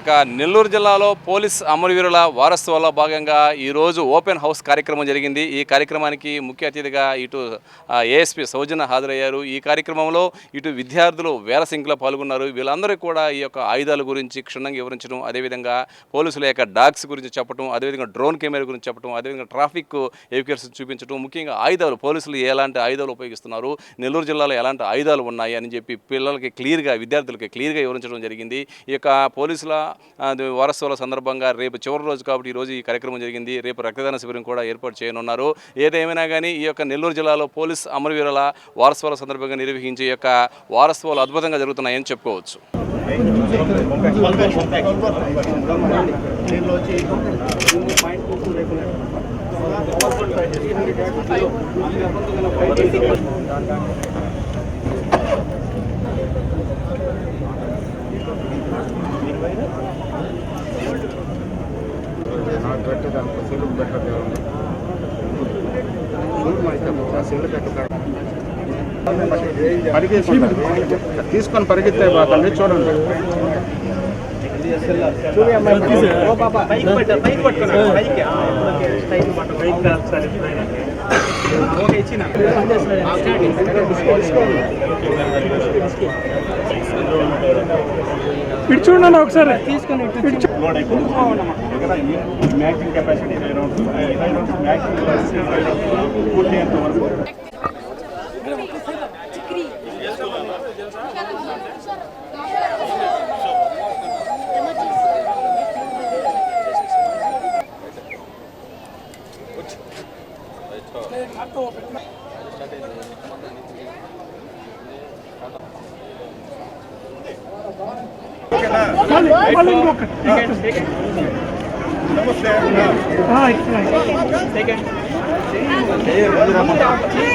ఇక నెల్లూరు జిల్లాలో పోలీస్ అమరవీరుల వారసత్వంలో భాగంగా ఈరోజు ఓపెన్ హౌస్ కార్యక్రమం జరిగింది. ఈ కార్యక్రమానికి ముఖ్య అతిథిగా ఇటు ఏఎస్పీ సౌజన్య హాజరయ్యారు. ఈ కార్యక్రమంలో ఇటు విద్యార్థులు వేల సంఖ్యలో పాల్గొన్నారు. వీళ్ళందరూ కూడా ఈ యొక్క ఆయుధాల గురించి క్షుణ్ణంగా వివరించడం అదేవిధంగా పోలీసుల యొక్క డాగ్స్ గురించి చెప్పడం అదేవిధంగా డ్రోన్ కెమెరా గురించి చెప్పడం అదేవిధంగా ట్రాఫిక్ ఎవికేట్స్ చూపించడం ముఖ్యంగా ఆయుధాలు పోలీసులు ఎలాంటి ఆయుధాలు ఉపయోగిస్తున్నారు నెల్లూరు జిల్లాలో ఎలాంటి ఆయుధాలు ఉన్నాయి అని చెప్పి పిల్లలకి క్లియర్గా విద్యార్థులకి క్లియర్గా వివరించడం జరిగింది. ఈ యొక్క పోలీసుల ఆ, సందర్భంగా రేపు చివరి రోజు కాబట్టి ఈ రోజు ఈ కార్యక్రమం జరిగింది. రేపు రక్తదాన శిబిరం కూడా ఏర్పాటు చేయనున్నారు. ఏదేమైనా కానీ ఈ యొక్క నెల్లూరు జిల్లాలో పోలీస్ అమరవీరుల వారోత్సవాల సందర్భంగా నిర్వహించే యొక్క వారోత్సవాలు అద్భుతంగా జరుగుతున్నాయని చెప్పుకోవచ్చు. నాకు పెట్టేదానికి సెల్లు పెట్టదు సెల్లు తీసుకొని పరిగెత్తే బాకండి చూడండి. ఇటు చూడండి ఒకసారి. తీసుకొని మ్యాక్సిమం కెపాసిటీ ఇరవై రౌండ్స్ ఇరవై రౌండ్స్ మ్యాక్సిమం పూర్తయ్యేంత వరకు. మళ్ళీ ఇంకొక. నమస్తే.